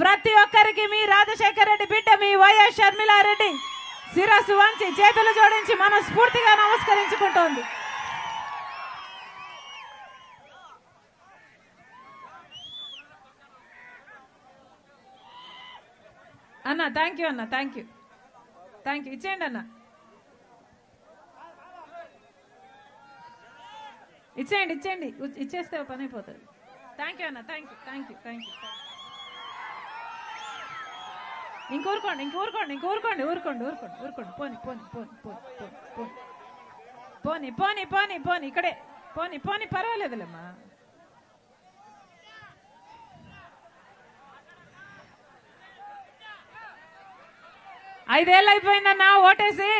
ప్రతి ఒక్కరికి మీ రాజశేఖర రెడ్డి బిడ్డ మీ వైఎస్ షర్మిలారెడ్డి శిరస్సు వంచి చేతులు జోడించి మనస్ఫూర్తిగా నమస్కరించుకుంటోంది. అన్న థ్యాంక్ యూ అన్న థ్యాంక్ యూ థ్యాంక్ యూ ఇచ్చేయండి అన్న. ఇచ్చేయండి ఇచ్చేయండి. ఇచ్చేస్తే పని అయిపోతుంది. థ్యాంక్ యూ అన్న thank you thank you thank you ఇంక ఊరుకోండి ఇంక ఊరుకోండి ఊరుకోండి ఊరుకోండి. ఊరుకోండి ఊరుకోండి పోనీ పోని పోని పోని పోని పోని. పోని పోని పోని పోని ఇక్కడే. పోని పోని పర్వాలేదులేమ్మా. ఐదేళ్ళు అయిపోయిందన్నా ఓటేసి.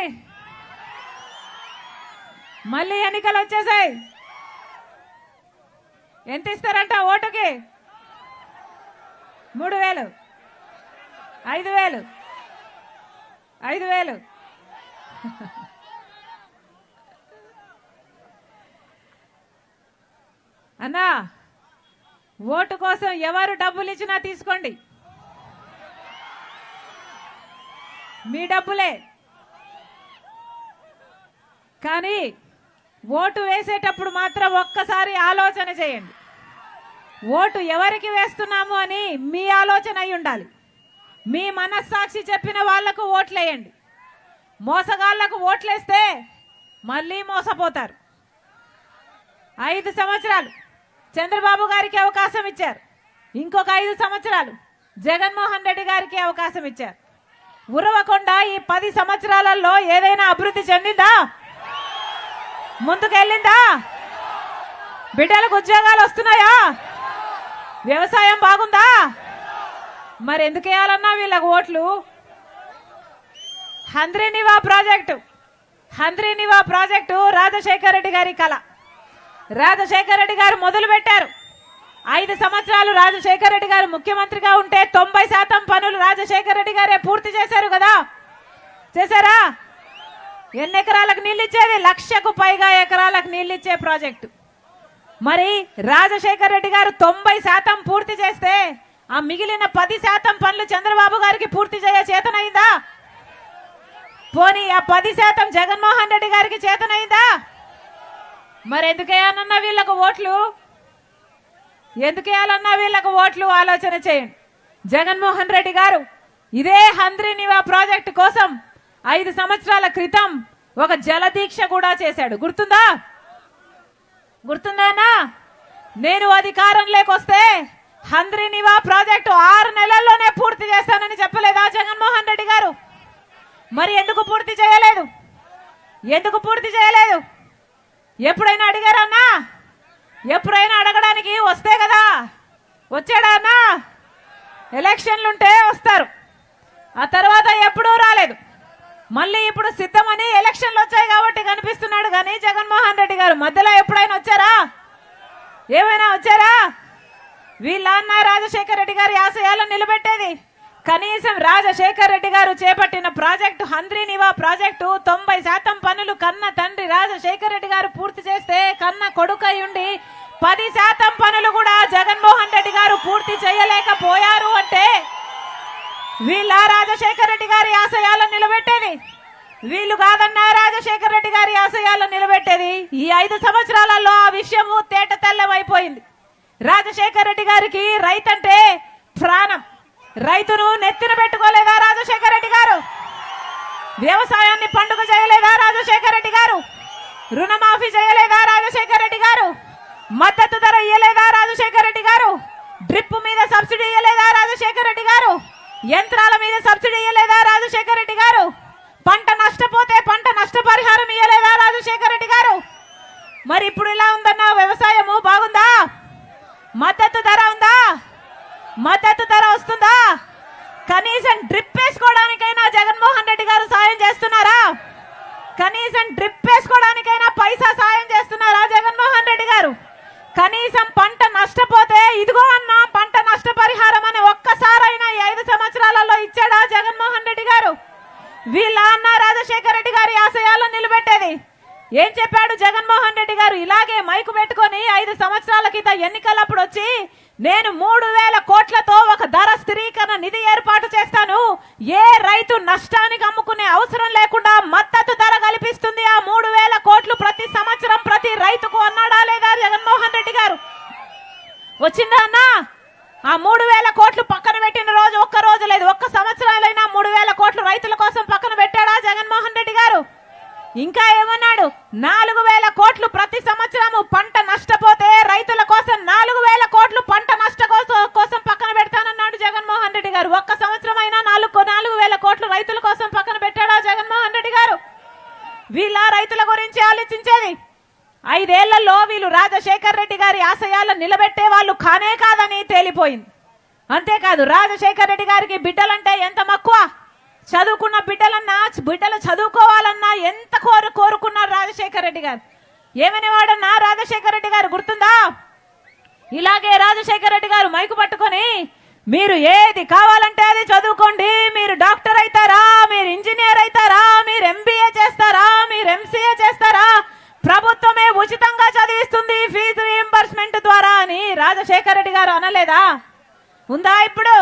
మళ్ళీ ఎన్నికలు వచ్చేసాయి. ఎంత ఇస్తారంట ఓటుకి? మూడు వేలు. ఐదు వేలు. ఐదు వేలు. అన్నా ఓటు కోసం ఎవరు డబ్బులు ఇచ్చినా తీసుకోండి. మీ డబ్బులే. కానీ ఓటు వేసేటప్పుడు మాత్రం ఒక్కసారి ఆలోచన చేయండి. ఓటు ఎవరికి వేస్తున్నాము అని మీ ఆలోచన అయి ఉండాలి. మీ మనస్సాక్షి చెప్పిన వాళ్ళకు ఓట్లేయండి. మోసగాళ్ళకు ఓట్లేస్తే మళ్ళీ మోసపోతారు. ఐదు సంవత్సరాలు చంద్రబాబు గారికి అవకాశం ఇచ్చారు. ఇంకొక ఐదు సంవత్సరాలు జగన్మోహన్ రెడ్డి గారికి అవకాశం ఇచ్చారు. ఉరవకుండా ఈ పది సంవత్సరాలలో ఏదైనా అభివృద్ధి చెందిందా? ముందుకెళ్ళిందా? బిడ్డలకు ఉద్యోగాలు వస్తున్నాయా? వ్యవసాయం బాగుందా? మరి ఎందుకు వేయాలన్నా వీళ్ళకు ఓట్లు? హంద్రీనివా ప్రాజెక్టు. హంద్రీనివా ప్రాజెక్టు రాజశేఖర రెడ్డి గారి కళ రాజశేఖర రెడ్డి గారు మొదలు పెట్టారు ఐదు సంవత్సరాలు రాజశేఖర రెడ్డి గారు ముఖ్యమంత్రిగా ఉంటే తొంభై శాతం పనులు రాజశేఖర రెడ్డి గారే పూర్తి చేశారు కదా? చేశారా? ఎన్ని ఎకరాలకు నీళ్ళు ఇచ్చేది లక్షకు పైగా ఎకరాలకు నీళ్ళు ఇచ్చే ప్రాజెక్టు. మరి రాజశేఖర రెడ్డి గారు తొంభై శాతం పూర్తి చేస్తే ఆ మిగిలిన పది శాతం పనులు చంద్రబాబు గారికి పూర్తి చేయ చేతనైందా? పోనీ ఆ పది శాతం జగన్మోహన్ రెడ్డి గారికి చేతనైందా? మరెందుకేయాలన్నా వీళ్ళకు ఓట్లు? ఎందుకేయాలన్నా వీళ్ళకు ఓట్లు? ఆలోచన చేయండి. జగన్మోహన్ రెడ్డి గారు ఇదే హంద్రినివా ప్రాజెక్టు కోసం ఐదు సంవత్సరాల క్రితం ఒక జలదీక్ష కూడా చేశాడు. గుర్తుందా? గుర్తుందానా? నేను అధికారం లేకొస్తే హంద్రీనివా ప్రాజెక్టు ఆరు నెలల్లోనే పూర్తి చేస్తానని చెప్పలేదా జగన్మోహన్ రెడ్డి గారు? మరి ఎందుకు పూర్తి చేయలేదు? ఎందుకు పూర్తి చేయలేదు? ఎప్పుడైనా అడిగారన్నా ఎప్పుడైనా అడగడానికి వస్తే కదా? వచ్చాడా అన్నా? ఎలక్షన్లుంటే వస్తారు. ఆ తర్వాత ఎప్పుడూ రాలేదు. మళ్ళీ ఇప్పుడు సిద్ధమని ఎలక్షన్లు వచ్చాయి కాబట్టి కనిపిస్తున్నాడు కానీ జగన్మోహన్ రెడ్డి గారు. మధ్యలో ఎప్పుడైనా వచ్చారా? ఏమైనా వచ్చారా? వీళ్ళ అన్న రాజశేఖర రెడ్డి గారి ఆశయాలను నిలబెట్టేది. కనీసం రాజశేఖర రెడ్డి గారు చేపట్టిన ప్రాజెక్టు హంద్రీనివా ప్రాజెక్టు తొంభై శాతం పనులు కన్న తండ్రి రాజశేఖర రెడ్డి గారు పూర్తి చేస్తే కన్న కొడుకై ఉండి పది శాతం పనులు కూడా జగన్మోహన్ రెడ్డి గారు పూర్తి చేయలేకపోయారు అంటే వీళ్ళ రాజశేఖర రెడ్డి గారి ఆశయాలను నిలబెట్టేది. వీళ్ళు కాదన్నా రాజశేఖర రెడ్డి గారి ఆశయాలను నిలబెట్టేది. ఈ ఐదు సంవత్సరాలలో ఆ విషయము తేట తెల్లమైపోయింది రాజశేఖర రెడ్డి గారికి రైతంటే ప్రాణం. రైతును నెత్తిన పెట్టుకోలేదా రాజశేఖర రెడ్డి గారు? వ్యవసాయాన్ని పండుగ చేయలేదా రాజశేఖర రెడ్డి గారు? రుణమాఫీ చేయలేదా రాజశేఖర రెడ్డి గారు మద్దతు ధర ఇయ్యలేదా రాజశేఖర రెడ్డి గారు డ్రిప్ మీద సబ్సిడీ ఇయ్యలేదా రాజశేఖర రెడ్డి గారు యంత్రాల మీద సబ్సిడీ ఇయ్యలేదా రాజశేఖర రెడ్డి గారు పంట నష్టపోతే పంట నష్టపరిహారం ఇయ్యలేదా రాజశేఖర రెడ్డి గారు మరి ఇప్పుడు ఇలా ఉందన్న వ్యవసాయము బాగుందా మద్దతు ధర ఉందా మద్దతు ధర వస్తుందా కనీసం డ్రిప్ వేసుకోవడానికైనా జగన్మోహన్ రెడ్డి గారు సాయం చేస్తున్నారా కనీసం డ్రిప్ వేసుకోవడానికైనా పైసా సాయం చేస్తున్నారా జగన్మోహన్ రెడ్డి గారు కనీసం పంట నష్టపోతే ఇదిగో అన్న పంట నష్టపరిహారం అని ఒక్కసారైనా ఈ ఐదు సంవత్సరాలలో ఇచ్చాడా జగన్మోహన్ రెడ్డి గారు? వీళ్ళ అన్న రాజశేఖర రెడ్డి గారి ఆశయాలను నిలబెట్టేది. ఏం చెప్పాడు జగన్మోహన్ రెడ్డి గారు? ఇలాగే మైకు పెట్టుకొని ఐదు సంవత్సరాల కింద ఎన్నికలప్పుడు వచ్చి నేను మూడు వేల కోట్లతో ఒక ధర స్థిరీకరణ నిధి ఏర్పాటు చేస్తాను. ఏ రైతు నష్టానికి అమ్ముకునే అవసరం లేకుండా మద్దతు ధర కల్పిస్తుంది ఆ మూడు వేల కోట్లు ప్రతి సంవత్సరం ప్రతి రైతుకు అన్నాడా లేదా జగన్మోహన్ రెడ్డి గారు? వచ్చిందా అన్నా? ఆ మూడు వేల కోట్లు పక్కన పెట్టిన రోజు ఒక్క రోజు లేదు. ఒక్క సంవత్సరాలైనా మూడు వేల కోట్లు రైతుల కోసం పక్కన పెట్టాడా జగన్మోహన్ రెడ్డి గారు? ఇంకా ఏమన్నాడు? నాలుగు వేల కోట్లు ప్రతి సంవత్సరము పంట నష్టపోతే రైతుల కోసం నాలుగు వేల కోట్లు పంట నష్ట కోసం కోసం పక్కన పెడతానన్నాడు జగన్మోహన్ రెడ్డి గారు. ఒక్క సంవత్సరం అయినా నాలుగు నాలుగు వేల కోట్లు రైతుల కోసం పక్కన పెట్టాడా జగన్మోహన్ రెడ్డి గారు? వీళ్ళ రైతుల గురించి ఆలోచించేది ఐదేళ్ళలో వీళ్ళు రాజశేఖర్ రెడ్డి గారి ఆశయాలను నిలబెట్టే వాళ్ళు కానే కాదని తేలిపోయింది. అంతేకాదు రాజశేఖర్ రెడ్డి గారికి బిడ్డలంటే ఎంత మక్కువ? చదువుకున్న బిడ్డలన్నా బిడ్డలు చదువుకోవాలన్నా ఎంత కోరు కోరుకున్నారు రాజశేఖర్ రెడ్డి గారు? ఏమని వాడన్నా రాజశేఖర్ రెడ్డి గారు గుర్తుందా? ఇలాగే రాజశేఖర్ రెడ్డి గారు మైకు పట్టుకొని మీరు ఏది కావాలంటే అది చదువుకోండి మీరు డాక్టర్ అవుతారా మీరు ఇంజనీర్ అవుతారా మీరు ఎంబీఏ చేస్తారా మీరు ఎంసీఏ చేస్తారా ప్రభుత్వమే ఉచితంగా చదివిస్తుంది ఫీజు రీఎంబర్స్మెంట్ ద్వారా అని రాజశేఖర రెడ్డి గారు అనలేదా? ఉందా ఇప్పుడు?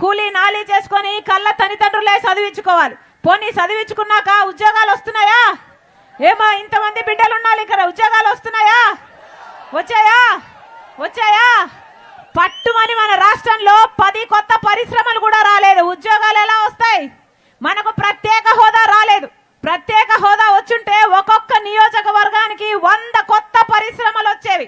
కూలీ నాలీ చేసుకొని కళ్ళ తల్లిదండ్రులే చదివించుకోవాలి. పోనీ చదివించుకున్నాక ఉద్యోగాలు వస్తున్నాయా? ఏమో ఇంతమంది బిడ్డలు ఉండాలి ఇక్కడ? ఉద్యోగాలు వస్తున్నాయా? వచ్చాయా? వచ్చాయా? పట్టుమని మన రాష్ట్రంలో పది కొత్త పరిశ్రమలు కూడా రాలేదు. ఉద్యోగాలు ఎలా వస్తాయి? మనకు ప్రత్యేక హోదా రాలేదు ప్రత్యేక హోదా వచ్చుంటే ఒక్కొక్క నియోజకవర్గానికి వంద కొత్త పరిశ్రమలు వచ్చేవి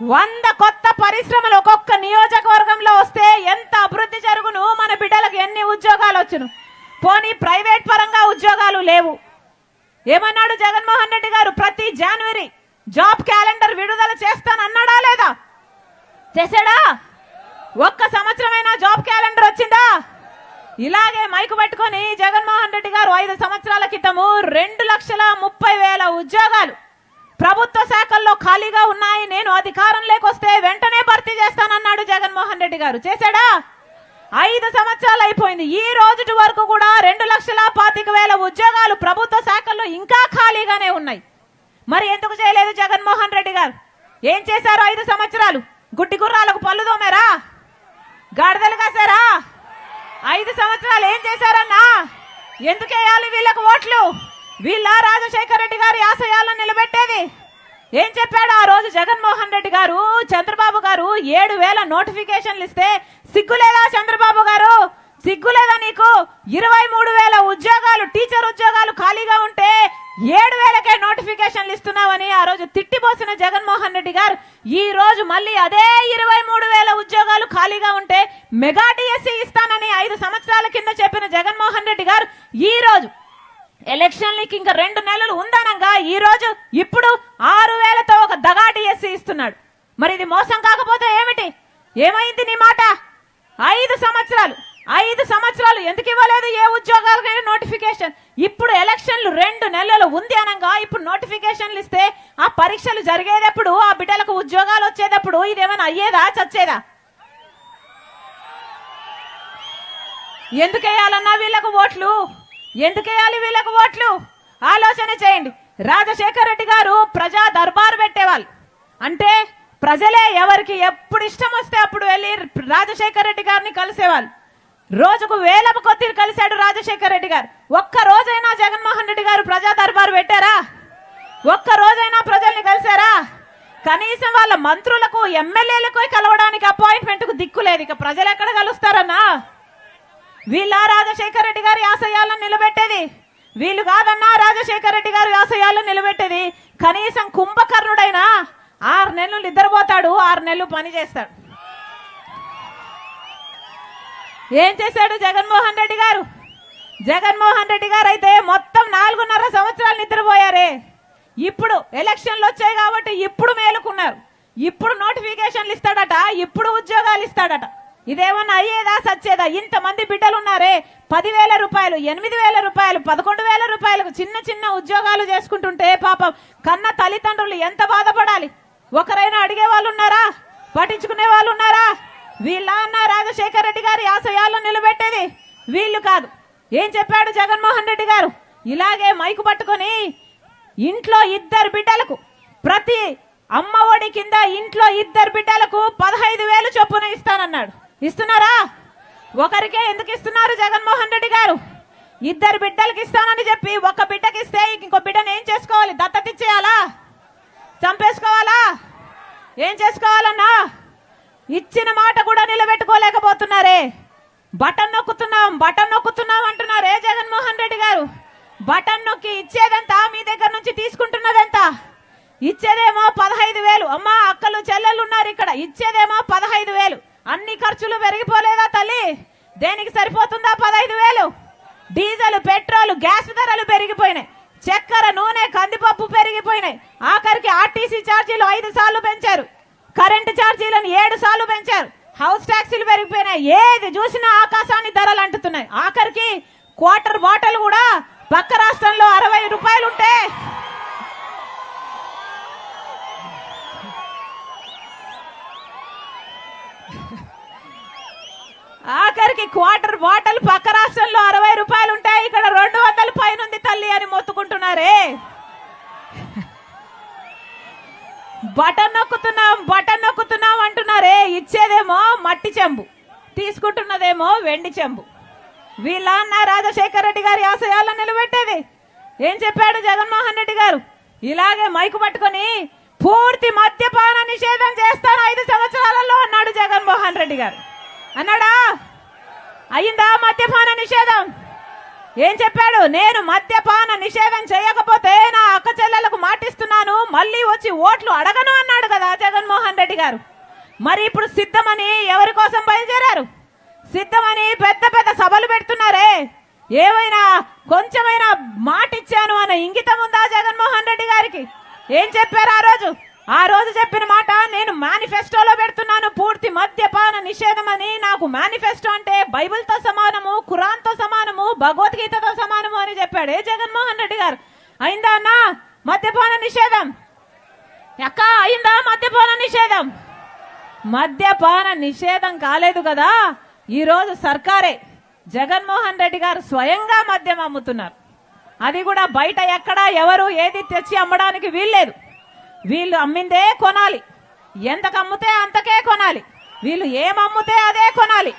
వంద కొత్త పరిశ్రమలు ఒక్కొక్క నియోజకవర్గంలో వస్తే ఎంత అభివృద్ధి జరుగును మన బిడ్డలకు ఎన్ని ఉద్యోగాలు వచ్చును పోనీ ప్రైవేట్ పరంగా ఉద్యోగాలు లేవు ఏమన్నాడు జగన్మోహన్ రెడ్డి గారు ప్రతి జనవరి జాబ్ క్యాలెండర్ విడుదల చేస్తానన్నాడా లేదా చేశాడా ఒక్క సంవత్సరమైనా జాబ్ క్యాలెండర్ వచ్చిందా ఇలాగే మైకు పట్టుకొని జగన్మోహన్ రెడ్డి గారు ఐదు సంవత్సరాల క్రితము రెండు లక్షల ముప్పై వేల ఉద్యోగాలు ప్రభుత్వ శాఖల్లో ఖాళీగా ఉన్నాయి నేను అధికారం లేకొస్తే వెంటనే భర్తీ చేస్తానన్నాడు జగన్మోహన్ రెడ్డి గారు. చేశాడా? ఐదు సంవత్సరాలు అయిపోయింది. ఈ రోజు వరకు కూడా రెండు లక్షల పాతిక వేల ఉద్యోగాలు ప్రభుత్వ శాఖల్లో ఇంకా ఖాళీగానే ఉన్నాయి. మరి ఎందుకు చేయలేదు జగన్మోహన్ రెడ్డి గారు? ఏం చేశారు ఐదు సంవత్సరాలు? గుడ్డి గుర్రాలకు పళ్ళు దోమారా గాడిదలు కాసారా ఐదు సంవత్సరాలు ఏం చేశారన్నా? ఎందుకేయాలి వీళ్ళకు ఓట్లు? వీళ్ళ రాజశేఖర రెడ్డి గారి ఆశయాలను నిలబెట్టేది? ఏం చెప్పాడు ఆ రోజు జగన్మోహన్ రెడ్డి గారు? చంద్రబాబు గారు ఏడు వేల నోటిఫికేషన్లు ఇస్తే సిగ్గులేదా చంద్రబాబు గారు? సిగ్గులేదా నీకు? ఇరవై మూడు వేల ఉద్యోగాలు టీచర్ ఉద్యోగాలు ఖాళీగా ఉంటే ఏడు వేలకే నోటిఫికేషన్లు ఇస్తున్నావని ఆ రోజు తిట్టిపోసిన జగన్మోహన్ రెడ్డి గారు. ఈ రోజు మళ్ళీ అదే ఇరవై మూడు వేల ఉద్యోగాలు ఖాళీగా ఉంటే మెగా డిఎస్సి ఇస్తానని ఐదు సంవత్సరాల కింద చెప్పిన జగన్మోహన్ రెడ్డి గారు ఈ రోజు ఎలక్షన్లకి ఇంకా రెండు నెలలు ఉందనగా. ఈ రోజు ఇప్పుడు ఆరు వేలతో ఒక దగాటి డిఎస్సి ఇస్తున్నాడు. మరి ఇది మోసం కాకపోతే ఏమిటి? ఏమైంది నీ మాట? ఐదు సంవత్సరాలు ఐదు సంవత్సరాలు ఎందుకు ఇవ్వలేదు ఏ ఉద్యోగాలకైనా నోటిఫికేషన్? ఇప్పుడు ఎలక్షన్లు రెండు నెలలు ఉంది అనగా. ఇప్పుడు నోటిఫికేషన్లు ఇస్తే ఆ పరీక్షలు జరిగేటప్పుడు ఆ బిడ్డలకు ఉద్యోగాలు వచ్చేటప్పుడు ఇదేమైనా అయ్యేదా చచ్చేదా? ఎందుకు వేయాలన్నా వీళ్ళకు ఓట్లు? ఎందుకేయాలి వీళ్ళకు ఓట్లు? ఆలోచన చేయండి. రాజశేఖర్ రెడ్డి గారు ప్రజా దర్బారు పెట్టేవాళ్ళు. అంటే ప్రజలే ఎవరికి ఎప్పుడు ఇష్టం వస్తే అప్పుడు వెళ్ళి రాజశేఖర్ రెడ్డి గారిని కలిసేవాళ్ళు. రోజుకు వేల కొద్ది కలిశాడు రాజశేఖర్ రెడ్డి గారు. ఒక్క రోజైనా జగన్మోహన్ రెడ్డి గారు ప్రజా దర్బారు పెట్టారా? ఒక్క రోజైనా ప్రజల్ని కలిశారా? కనీసం వాళ్ళ మంత్రులకు ఎమ్మెల్యేలకు కలవడానికి అపాయింట్మెంట్కు దిక్కు లేదు. ఇక ప్రజలు ఎక్కడ కలుస్తారన్నా? వీళ్ళ రాజశేఖర రెడ్డి గారి ఆశయాలను నిలబెట్టేది. వీళ్ళు కాదన్నా రాజశేఖర రెడ్డి గారి ఆశయాలను నిలబెట్టేది. కనీసం కుంభకర్ణుడైనా ఆరు నెలలు నిద్రపోతాడు ఆరు నెలలు పని చేస్తాడు. ఏం చేశాడు జగన్మోహన్ రెడ్డి గారు? జగన్మోహన్ రెడ్డి గారు అయితే మొత్తం నాలుగున్నర సంవత్సరాలు నిద్రపోయారే. ఇప్పుడు ఎలక్షన్లు వచ్చాయి కాబట్టి ఇప్పుడు మేలుకున్నారు. ఇప్పుడు నోటిఫికేషన్లు ఇస్తాడట ఇప్పుడు ఉద్యోగాలు ఇస్తాడట. ఇదేమన్నా అయ్యేదా సచ్చేదా? ఇంతమంది బిడ్డలు ఉన్నారే పదివేల రూపాయలు ఎనిమిది వేల రూపాయలు పదకొండు వేల రూపాయలకు చిన్న చిన్న ఉద్యోగాలు చేసుకుంటుంటే పాపం కన్న తల్లిదండ్రులు ఎంత బాధపడాలి? ఒకరైనా అడిగే వాళ్ళు ఉన్నారా పట్టించుకునే వాళ్ళు ఉన్నారా వీళ్ళ అన్న రాజశేఖర రెడ్డి గారి ఆశయాల్లో నిలబెట్టేది? వీళ్ళు కాదు. ఏం చెప్పాడు జగన్మోహన్ రెడ్డి గారు? ఇలాగే మైకు పట్టుకొని ఇంట్లో ఇద్దరు బిడ్డలకు ప్రతి అమ్మ ఒడి కింద ఇంట్లో ఇద్దరు బిడ్డలకు పదహైదు వేలు చొప్పున ఇస్తానన్నాడు. ఇస్తున్నారా? ఒకరికే ఎందుకు ఇస్తున్నారు జగన్మోహన్ రెడ్డి గారు? ఇద్దరు బిడ్డలకి ఇస్తానని చెప్పి ఒక బిడ్డకి ఇస్తే ఇంకో బిడ్డను ఏం చేసుకోవాలి? దత్తత ఇచ్చేయాలా చంపేసుకోవాలా? ఏం చేసుకోవాలన్నా? ఇచ్చిన మాట కూడా నిలబెట్టుకోలేకపోతున్నారే. బటన్ నొక్కుతున్నాం బటన్ నొక్కుతున్నాం అంటున్నారే జగన్మోహన్ రెడ్డి గారు. బటన్ నొక్కి ఇచ్చేదెంత మీ దగ్గర నుంచి తీసుకుంటున్నదెంత. ఇచ్చేదేమో పదహైదు వేలు. అమ్మా అక్కలు చెల్లెలు ఉన్నారు ఇక్కడ. ఇచ్చేదేమో పదహైదు వేలు. అన్ని ఖర్చులు పెరిగిపోలేదా తల్లి? దేనికి సరిపోతుందా పదహైదు వేలు? డీజిల్ పెట్రోల్ గ్యాస్ ధరలు పెరిగిపోయినాయి. చక్కెర నూనె కందిపప్పు పెరిగిపోయినాయి. ఆఖరికి ఆర్టీసీ ఛార్జీలు ఐదు సార్లు పెంచారు. కరెంటు ఛార్జీలను ఏడు సార్లు పెంచారు. హౌస్ ట్యాక్సీలు పెరిగిపోయినాయి. ఏది చూసినా ఆకాశాన్ని ధరలు అంటుతున్నాయి. ఆఖరికి క్వార్టర్ బాటిల్ కూడా పక్క రాష్ట్రంలో అరవై రూపాయలు ఉంటే ఆఖరికి క్వార్టర్ బాటిల్ పక్క రాష్ట్రంలో అరవై రూపాయలు ఉంటాయి ఇక్కడ రెండు వందల పైన ఉంది తల్లి అని ఏ? బటన్ నొక్కుతున్నాం బటన్ నొక్కుతున్నాం అంటున్నారే. ఇచ్చేదేమో మట్టి చెంబు. తీసుకుంటున్నదేమో వెండి చెంబు. వీళ్ళ అన్న రాజశేఖర రెడ్డి గారి ఆశయాలను నిలబెట్టేది. ఏం చెప్పాడు జగన్మోహన్ రెడ్డి గారు? ఇలాగే మైకు పట్టుకొని పూర్తి మద్యపాన నిషేధం చేస్తాను ఐదు సంవత్సరాలలో అన్నాడు జగన్మోహన్ రెడ్డి గారు. అన్నాడా? అయిందా మద్యపాన నిషేధం? ఏం చెప్పాడు? నేను మద్యపాన నిషేధం చేయకపోతే నా అక్క చెల్లెలకు మాటిస్తున్నాను మళ్ళీ వచ్చి ఓట్లు అడగను అన్నాడు కదా జగన్మోహన్ రెడ్డి గారు. మరి ఇప్పుడు సిద్ధమని ఎవరి కోసం బయలుదేరారు? సిద్ధమని పెద్ద పెద్ద సభలు పెడుతున్నారే. ఏమైనా కొంచెమైనా మాట ఇచ్చాను అన్న ఇంగితం ఉందా జగన్మోహన్ రెడ్డి గారికి? ఏం చెప్పారు ఆ రోజు? ఆ రోజు చెప్పిన మాట నేను మేనిఫెస్టోలో పెడుతున్నాను పూర్తి మద్యపాన నిషేధం అని నాకు మేనిఫెస్టో అంటే బైబిల్తో సమానము ఖురాన్తో భగవద్గీతతో సమానము అని చెప్పాడు. ఏ జగన్మోహన్ రెడ్డి గారు? అయిందా అన్న? మద్యపాన నిషేధం. ఎక్క అయిందా మద్యపాన నిషేధం? మద్యపాన నిషేధం కాలేదు కదా. ఈరోజు సర్కారే జగన్మోహన్ రెడ్డి గారు స్వయంగా మద్యం అమ్ముతున్నారు. అది కూడా బయట ఎక్కడా ఎవరు ఏది తెచ్చి అమ్మడానికి వీల్లేదు. వీళ్ళు అమ్మిందే కొనాలి. ఎంతకు అమ్ముతే అంతకే కొనాలి. వీళ్ళు ఏం అమ్ముతే అదే కొనాలి.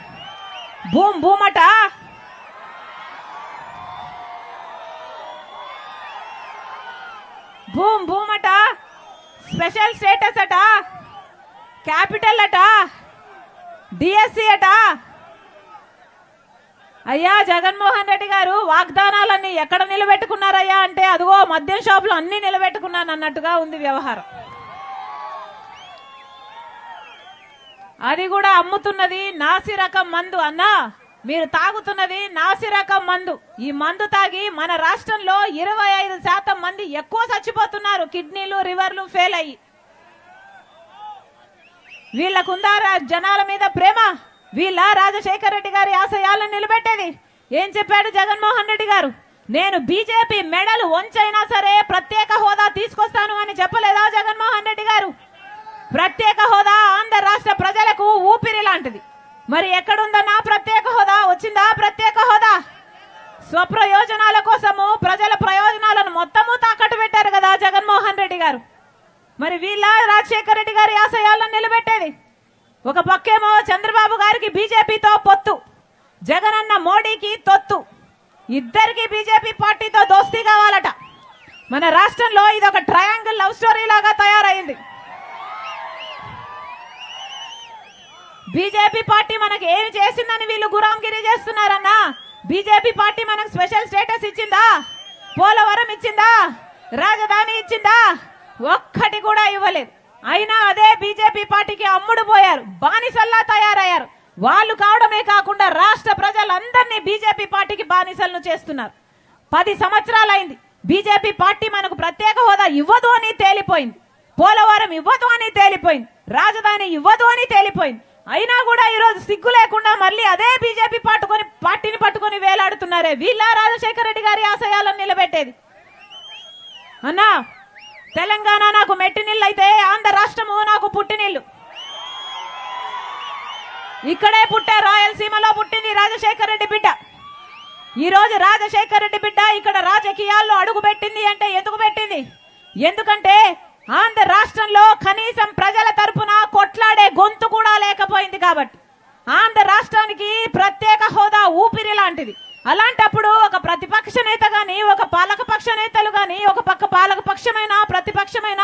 భూమ్ భూమట భూమ్ భూమట స్పెషల్ స్టేటస్ అట. క్యాపిటల్ అట. డిఎస్సి అట. అయ్యా జగన్మోహన్ రెడ్డి గారు వాగ్దానాలన్నీ ఎక్కడ నిలబెట్టుకున్నారయ్యా అంటే అదిగో మద్యం షాపులు అన్ని నిలబెట్టుకున్నాను అన్నట్టుగా ఉంది వ్యవహారం. అది కూడా అమ్ముతున్నది నాసి రకం మందు అన్నా. మీరు తాగుతున్నది నాసిరకం మందు. ఈ మందు తాగి మన రాష్ట్రంలో ఇరవై ఐదు శాతం మంది ఎక్కువ చచ్చిపోతున్నారు. కిడ్నీలు రివర్లు ఫెయిల్ అయ్యి. వీళ్ళకుందా జనాల మీద ప్రేమ. వీళ్ళ రాజశేఖర రెడ్డి గారి ఆశయాలను నిలబెట్టేది. ఏం చెప్పాడు జగన్మోహన్ రెడ్డి గారు? నేను బీజేపీ మెడలు వంచైనా సరే ప్రత్యేక హోదా తీసుకొస్తాను అని చెప్పలేదా జగన్మోహన్ రెడ్డి గారు? ప్రత్యేక హోదా ఆంధ్ర రాష్ట్ర ప్రజలకు ఊపిరి లాంటిది. మరి ఎక్కడుందన్నా ప్రత్యేక హోదా? వచ్చిందా ప్రత్యేక హోదా? స్వప్రయోజనాల కోసము ప్రజల ప్రయోజనాలను మొత్తము తాకట్టు పెట్టారు కదా జగన్మోహన్ రెడ్డి గారు. మరి వీళ్ళ రాజశేఖర రెడ్డి గారి ఆశయాలను నిలబెట్టేది. ఒక పక్కేమో చంద్రబాబు గారికి బీజేపీతో పొత్తు. జగనన్న మోడీకి తొత్తు. ఇద్దరికి బీజేపీ పార్టీతో దోస్తీ కావాలట. మన రాష్ట్రంలో ఇది ఒక ట్రయాంగిల్ లవ్ స్టోరీ లాగా తయారైంది. బీజేపీ పార్టీ మనకి ఏం చేసిందని వీళ్ళు గురాంగిరి చేస్తున్నారన్నా? బీజేపీ పార్టీ మనకు స్పెషల్ స్టేటస్ ఇచ్చిందా? పోలవరం ఇచ్చిందా? రాజధాని ఇచ్చిందా? ఒక్కటి కూడా ఇవ్వలేదు. అయినా అదే బీజేపీ పార్టీకి అమ్ముడు పోయారు. బానిసల్లా తయారయ్యారు. వాళ్ళు కావడమే కాకుండా రాష్ట్ర ప్రజలందరినీ బీజేపీ పార్టీకి బానిసలను చేస్తున్నారు. పది సంవత్సరాలైంది. బీజేపీ పార్టీ మనకు ప్రత్యేక హోదా ఇవ్వదు అని తేలిపోయింది. పోలవరం ఇవ్వదు అని తేలిపోయింది. రాజధాని ఇవ్వదు అని తేలిపోయింది. అయినా కూడా ఈరోజు సిగ్గు లేకుండా మళ్ళీ అదే బీజేపీ పట్టుకొని పార్టీని పట్టుకొని వేలాడుతున్నారే. వీళ్ళ రాజశేఖర రెడ్డి గారి ఆశయాలను నిలబెట్టేది. అన్నా తెలంగాణ నాకు మెట్టినిల్లు అయితే ఆంధ్ర రాష్ట్రము నాకు పుట్టినీళ్ళు ఇక్కడే పుట్టే రాయలసీమలో పుట్టింది రాజశేఖర రెడ్డి బిడ్డ. ఈ రోజు రాజశేఖర రెడ్డి బిడ్డ ఇక్కడ రాజకీయాల్లో అడుగు పెట్టింది అంటే ఎందుకు పెట్టింది? ఎందుకంటే ఆంధ్ర రాష్ట్రంలో కనీసం ప్రజల తరపున కొట్లాడే గొంతు కూడా లేకపోయింది కాబట్టి. ఆంధ్ర రాష్ట్రానికి ప్రత్యేక హోదా ఊపిరి లాంటిది. అలాంటప్పుడు ఒక ప్రతిపక్ష నేత గాని ఒక పాలకపక్ష నేతలు గాని ఒక పక్క పాలకపక్షమైన ప్రతిపక్షమైన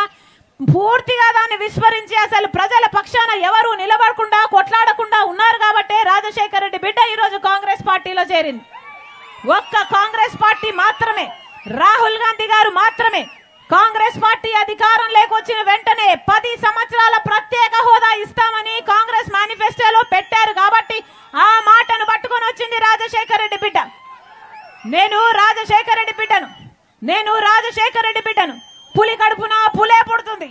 పూర్తిగా దాన్ని విస్మరించి అసలు ప్రజల పక్షాన ఎవరు నిలబడకుండా కొట్లాడకుండా ఉన్నారు కాబట్టే రాజశేఖర రెడ్డి బిడ్డ ఈరోజు కాంగ్రెస్ పార్టీలో చేరింది. ఒక్క కాంగ్రెస్ పార్టీ మాత్రమే. రాహుల్ గాంధీ గారు మాత్రమే. కాంగ్రెస్ పార్టీ అధికారం లేకొచ్చిన వెంటనే పది సంవత్సరాల ప్రత్యేక హోదా ఇస్తామని కాంగ్రెస్ మేనిఫెస్టోలో పెట్టారు కాబట్టి ఆ మాటను పట్టుకొని వచ్చింది రాజశేఖర రెడ్డి బిడ్డ. నేను రాజశేఖర రెడ్డి బిడ్డను. నేను రాజశేఖర రెడ్డి బిడ్డను. పులి కడుపున పులే పుడుతుంది.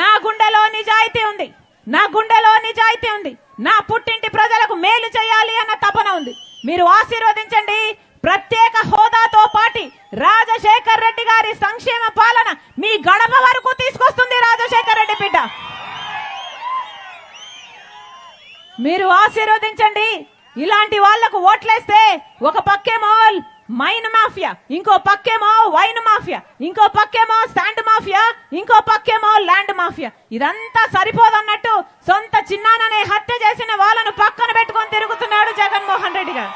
నా గుండెలో నిజాయితీ ఉంది. నా గుండెలో నిజాయితీ ఉంది. నా పుట్టింటి ప్రజలకు మేలు చేయాలి అన్న తపన ఉంది. మీరు ఆశీర్వదించండి. ప్రత్యేక హోదాతో పాటి రాజశేఖర్ రెడ్డి గారి సంక్షేమ పాలన మీ గడప వరకు తీసుకొస్తుంది రాజశేఖర్ రెడ్డి బిడ్డ. మీరు ఆశీర్వదించండి. ఇలాంటి వాళ్ళకు ఓట్లేస్తే ఒక పక్కేమో మైన్ మాఫియా ఇంకో పక్కేమో వైన్ మాఫియా ఇంకో పక్కేమో శాండ్ మాఫియా ఇంకో పక్కేమో ల్యాండ్ మాఫియా. ఇదంతా సరిపోదన్నట్టు సొంత చిన్నాననే హత్య చేసిన వాళ్ళను పక్కన పెట్టుకొని తిరుగుతున్నాడు జగన్మోహన్ రెడ్డి గారు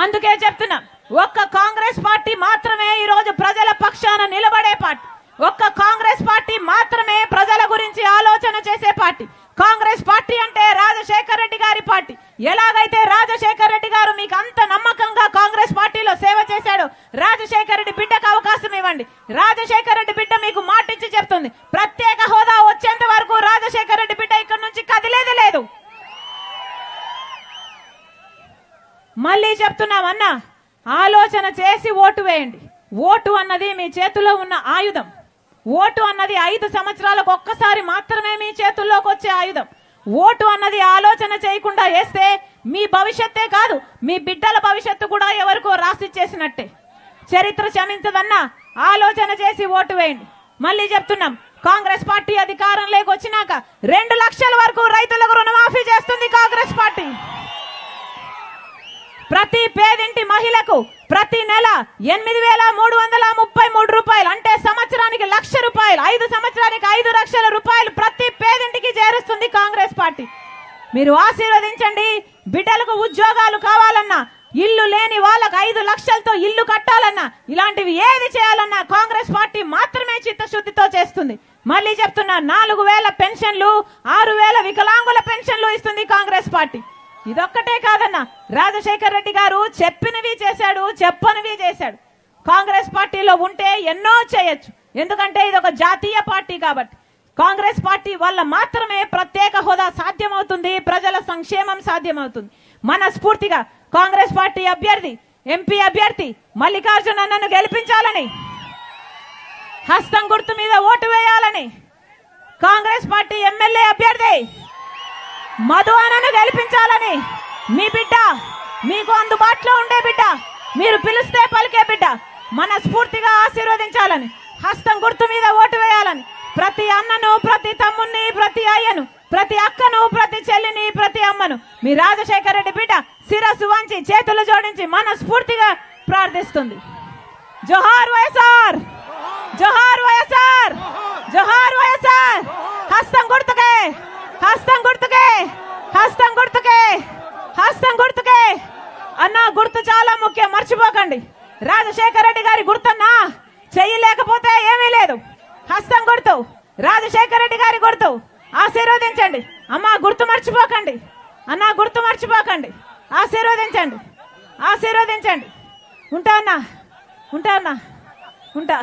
అందుకే చెప్తున్నా ఒక్క కాంగ్రెస్ పార్టీ మాత్రమే ఈ రోజు ప్రజల పక్షాన నిలబడే పార్టీ. ఒక్క కాంగ్రెస్ పార్టీ మాత్రమే ప్రజల గురించి ఆలోచన చేసే పార్టీ. కాంగ్రెస్ పార్టీ అంటే రాజశేఖర్ రెడ్డి గారి పార్టీ. ఎలాగైతే రాజశేఖర్ రెడ్డి గారు మీకు అంత నమ్మకంగా కాంగ్రెస్ పార్టీలో సేవ చేశాడు రాజశేఖర్ రెడ్డి బిడ్డకు అవకాశం ఇవ్వండి. రాజశేఖర్ రెడ్డి బిడ్డ మీకు మాటించి చెప్తుంది ప్రత్యేక హోదా వచ్చేంత వరకు రాజశేఖర్ రెడ్డి బిడ్డ ఇక్కడ నుంచి కదిలేది లేదు. మళ్ళీ చెప్తున్నాం అన్న ఆలోచన చేసి ఓటు వేయండి. ఓటు అన్నది మీ చేతిలో ఉన్న ఆయుధం. ఓటు అన్నది ఐదు సంవత్సరాలకు ఒక్కసారి మాత్రమే మీ చేతుల్లోకి వచ్చే ఆయుధం. ఓటు అన్నది ఆలోచన చేయకుండా వేస్తే మీ భవిష్యత్తే కాదు మీ బిడ్డల భవిష్యత్తు కూడా ఎవరికో రాసిచ్చేసినట్టే చరిత్ర క్షమించదన్నా ఆలోచన చేసి ఓటు వేయండి. మళ్ళీ చెప్తున్నాం కాంగ్రెస్ పార్టీ అధికారంలోకి వచ్చినాక రెండు లక్షల వరకు రైతులకు రుణమాఫీ చేస్తుంది కాంగ్రెస్ పార్టీ. ప్రతి పేదింటి మహిళకు ప్రతి నెల ఎనిమిది వేల మూడు వందల ముప్పై మూడు రూపాయలు. అంటే సంవత్సరానికి లక్ష రూపాయలు ఐదు సంవత్సరానికి ఐదు లక్షల రూపాయలు ప్రతి పేదింటికి చేరుస్తుంది కాంగ్రెస్ పార్టీ. మీరు ఆశీర్వదించండి. బిడ్డలకు ఉద్యోగాలు కావాలన్నా ఇల్లు లేని వాళ్ళకు ఐదు లక్షలతో ఇల్లు కట్టాలన్నా ఇలాంటివి ఏది చేయాలన్నా కాంగ్రెస్ పార్టీ మాత్రమే చిత్తశుద్ధితో చేస్తుంది. మళ్ళీ చెప్తున్నా నాలుగు వేల పెన్షన్లు ఆరు వేల వికలాంగుల పెన్షన్లు ఇస్తుంది కాంగ్రెస్ పార్టీ. ఇదొక్కటే కాదన్న. రాజశేఖర్ రెడ్డి గారు చెప్పినవి చేశాడు చెప్పనివి చేశాడు. కాంగ్రెస్ పార్టీలో ఉంటే ఎన్నో చేయొచ్చు. ఎందుకంటే ఇది ఒక జాతీయ పార్టీ కాబట్టి. కాంగ్రెస్ పార్టీ వల్ల మాత్రమే ప్రత్యేక హోదా సాధ్యమవుతుంది ప్రజల సంక్షేమం సాధ్యమవుతుంది. మనస్ఫూర్తిగా కాంగ్రెస్ పార్టీ అభ్యర్థి ఎంపీ అభ్యర్థి మల్లికార్జున నన్ను గెలిపించాలని హస్తం గుర్తు మీద ఓటు వేయాలని కాంగ్రెస్ పార్టీ ఎమ్మెల్యే అభ్యర్థి మధువనను గెలిపించాలని మీ బిడ్డ మీకు అందుబాటులో ఉండే బిడ్డ మీరు పిలిస్తే పలికే బిడ్డ మనస్ఫూర్తిగా ఆశీర్వదించాలని హస్తం గుర్తు మీద ఓటు వేయాలని ప్రతి అన్నను ప్రతి తమ్ముణ్ణి ప్రతి అయ్యను ప్రతి అక్కను ప్రతి చెల్లిని ప్రతి అమ్మను మీ రాజశేఖర రెడ్డి బిడ్డ శిరస్సు వంచి చేతులు జోడించి మనస్ఫూర్తిగా ప్రార్థిస్తుంది. జోహార్ వైఎస్ఆర్! జోహార్ వైఎస్ఆర్! జోహార్ వైఎస్ఆర్! హస్తం గుర్తుకే హస్తం గుర్తుకే హస్తం గుర్తుకే. అన్న గుర్తు చాలా ముఖ్యం. మర్చిపోకండి. రాజశేఖర రెడ్డి గారి గుర్తన్నా? చెయ్యి లేకపోతే ఏమీ లేదు. హస్తం గుర్తు. రాజశేఖర రెడ్డి గారి గుర్తు. ఆశీర్వదించండి. అమ్మ గుర్తు మర్చిపోకండి. అన్న గుర్తు మర్చిపోకండి. ఆశీర్వదించండి. ఆశీర్వదించండి. ఉంటా అన్నా. ఉంటా అన్నా. ఉంటా.